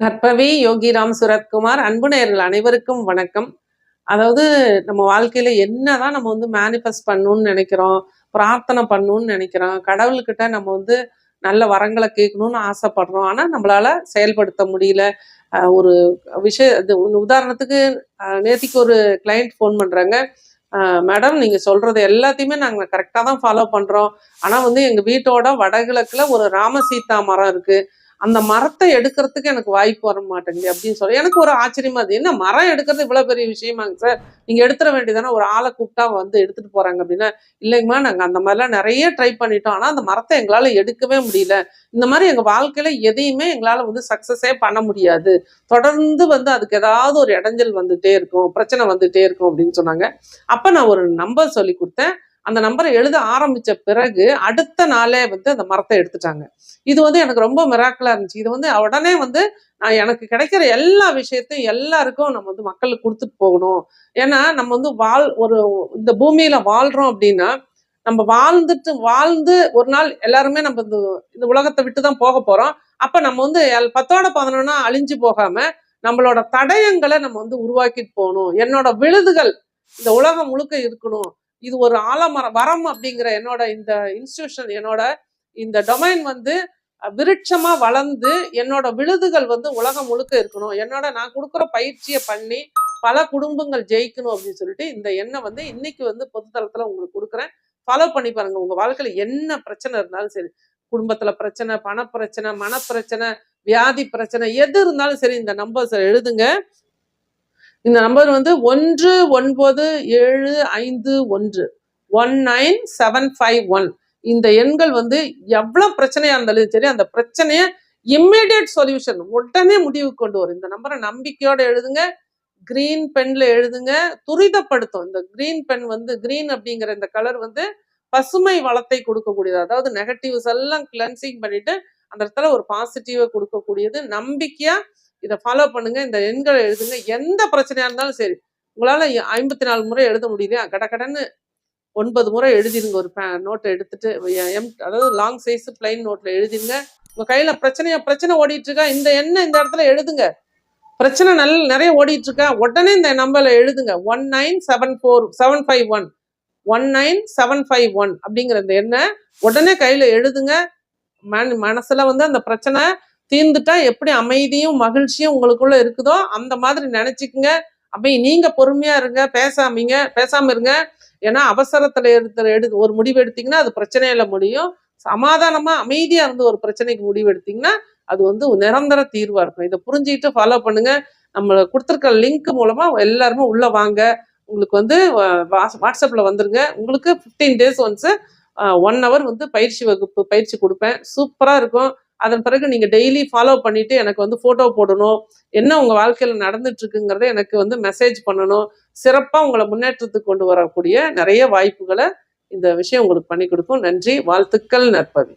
நற்பவி யோகிராம் சுரத்குமார் அன்பு நேரில் அனைவருக்கும் வணக்கம். அதாவது நம்ம வாழ்க்கையில என்னதான் நம்ம வந்து மேனிஃபெஸ்ட் பண்ணணும்னு நினைக்கிறோம் பிரார்த்தனை பண்ணணும்னு நினைக்கிறோம் கடவுள்கிட்ட நம்ம வந்து நல்ல வரங்களை கேட்கணும்னு ஆசைப்படுறோம் ஆனா நம்மளால செயல்படுத்த முடியல. ஒரு விஷய இது உதாரணத்துக்கு நேற்றுக்கு ஒரு கிளைண்ட் ஃபோன் பண்றாங்க. மேடம் நீங்க சொல்றது எல்லாத்தையுமே நாங்க கரெக்டா தான் ஃபாலோ பண்றோம். ஆனா வந்து எங்க வீட்டோட வடகிழக்குல ஒரு ராமசீதா மரம் இருக்கு. அந்த மரத்தை எடுக்கிறதுக்கு எனக்கு வாய்ப்பு வர மாட்டேங்குது அப்படின்னு சொல்லி எனக்கு ஒரு ஆச்சரியமா அது என்ன மரம் எடுக்கிறது இவ்வளவு பெரிய விஷயமாங்க சார்? நீங்க எடுத்துட வேண்டியதானே ஒரு ஆளை கூப்பிட்டா வந்து எடுத்துட்டு போறாங்க அப்படின்னா இல்லைங்கம்மா நாங்க அந்த மாதிரிலாம் நிறைய ட்ரை பண்ணிட்டோம். ஆனா அந்த மரத்தை எங்களால எடுக்கவே முடியல. இந்த மாதிரி எங்க வாழ்க்கையில எதையுமே எங்களால வந்து சக்சஸே பண்ண முடியாது. தொடர்ந்து வந்து அதுக்கு ஏதாவது ஒரு இடைஞ்சல் வந்துட்டே இருக்கும் பிரச்சனை வந்துட்டே இருக்கும் அப்படின்னு சொன்னாங்க. அப்ப நான் ஒரு நம்பர் சொல்லி கொடுத்தேன். அந்த நம்பரை எழுத ஆரம்பிச்ச பிறகு அடுத்த நாளே வந்து அந்த மரத்தை எடுத்துட்டாங்க. இது வந்து எனக்கு ரொம்ப மிராக்கலா இருந்துச்சு. இது வந்து உடனே வந்து நான் எனக்கு கிடைக்கிற எல்லா விஷயத்தையும் எல்லாருக்கும் நம்ம வந்து மக்களுக்கு கொடுத்துட்டு போகணும். ஏன்னா நம்ம வந்து வாழ் ஒரு இந்த பூமியில வாழ்றோம் அப்படின்னா நம்ம வாழ்ந்துட்டு வாழ்ந்து ஒரு நாள் எல்லாருமே நம்ம இந்த இந்த உலகத்தை விட்டு தான் போக போறோம். அப்ப நம்ம வந்து எல்- பத்தோட பதினொன்னா அழிஞ்சு போகாம நம்மளோட தடயங்களை நம்ம வந்து உருவாக்கிட்டு போகணும். என்னோட விழுதுகள் இந்த உலகம் முழுக்க இருக்கணும். இது ஒரு ஆலமரம் வரம் அப்படிங்கிற என்னோட இந்த இன்ஸ்டிடியூஷன் என்னோட இந்த டொமைன் வந்து விருட்சமா வளர்ந்து என்னோட விழுதுகள் வந்து உலகம் முழுக்க இருக்கணும். என்னோட நான் கொடுக்குற பயிற்சியை பண்ணி பல குடும்பங்கள் ஜெயிக்கணும் அப்படின்னு சொல்லிட்டு இந்த எண்ணெய் வந்து இன்னைக்கு வந்து பொதுத்தளத்துல உங்களுக்கு கொடுக்குறேன். ஃபாலோ பண்ணி பாருங்க. உங்க வாழ்க்கையில என்ன பிரச்சனை இருந்தாலும் சரி குடும்பத்துல பிரச்சனை பணப்பிரச்சனை மனப்பிரச்சனை வியாதி பிரச்சனை எது இருந்தாலும் சரி இந்த நம்பர்ஸ் எழுதுங்க. இந்த நம்பர் வந்து ஒன்று ஒன்பது ஏழு ஐந்து ஒன்று one nine seven five one. இந்த எண்கள் வந்து எவ்வளோ பிரச்சனையாக இருந்தாலும் சரி அந்த பிரச்சனையை இம்மிடியட் சொல்யூஷன் உடனே முடிவுக்கு கொண்டு வரும். இந்த நம்பரை நம்பிக்கையோடு எழுதுங்க. கிரீன் பென்ல எழுதுங்க. துரிதப்படுத்தும். இந்த கிரீன் பென் வந்து கிரீன் அப்படிங்கிற இந்த கலர் வந்து பசுமை வளத்தை கொடுக்கக்கூடியது. அதாவது நெகட்டிவ்ஸ் எல்லாம் கிளென்சிங் பண்ணிட்டு அந்த இடத்துல ஒரு பாசிட்டிவை கொடுக்கக்கூடியது. நம்பிக்கையா இதை ஃபாலோ பண்ணுங்க இந்த எண்களை எழுதுங்க. எந்த பிரச்சனையா இருந்தாலும் சரி உங்களால ஐம்பத்தி நாலு முறை எழுத முடியலையா? கடக்கடன்னு ஒன்பது முறை எழுதிருங்க ஒரு நோட்டை எடுத்துட்டு எம் அதாவது லாங் சைஸ் பிளைன் நோட்ல எழுதிருங்க. உங்க கையில பிரச்சனையா பிரச்சனை ஓடிட்டு இருக்கா இந்த எண்ணெய் இந்த இடத்துல எழுதுங்க. பிரச்சனை நல்ல நிறைய ஓடிட்டு இருக்கா உடனே இந்த நம்பர்ல எழுதுங்க. One nine seven four seven five one one nine seven five one அப்படிங்கிற இந்த எண்ணெய் உடனே கையில எழுதுங்க. மன மனசுல வந்து அந்த பிரச்சனை தீர்ந்துட்டா எப்படி அமைதியும் மகிழ்ச்சியும் உங்களுக்குள்ள இருக்குதோ அந்த மாதிரி நினைச்சுக்குங்க. அப்படி நீங்க பொறுமையா இருங்க பேசாமீங்க பேசாம இருங்க. ஏன்னா அவசரத்துல எடுத்து எடு ஒரு முடிவு எடுத்தீங்கன்னா அது பிரச்சனையில முடியும். சமாதானமா அமைதியா இருந்து ஒரு பிரச்சனைக்கு முடிவு எடுத்தீங்கன்னா அது வந்து நிரந்தர தீர்வா இருக்கும். இதை புரிஞ்சுக்கிட்டு ஃபாலோ பண்ணுங்க. நம்ம கொடுத்துருக்க லிங்க் மூலமா எல்லாருமே உள்ள வாங்க. உங்களுக்கு வந்து வா- வாட்ஸ்அப்ல வந்துருங்க. உங்களுக்கு fifteen days once one hour வந்து பயிற்சி வகுப்பு பயிற்சி கொடுப்பேன். சூப்பரா இருக்கும். அதன் பிறகு நீங்கள் டெய்லி ஃபாலோ பண்ணிவிட்டு எனக்கு வந்து ஃபோட்டோ போடணும். என்ன உங்கள் வாழ்க்கையில் நடந்துட்டுருக்குங்கிறத எனக்கு வந்து மெசேஜ் பண்ணணும். சிறப்பாக உங்களை முன்னேற்றத்துக்கு கொண்டு வரக்கூடிய நிறைய வாய்ப்புகளை இந்த விஷயம் உங்களுக்கு பண்ணி கொடுக்கும். நன்றி. வாழ்த்துக்கள் நற்பவி.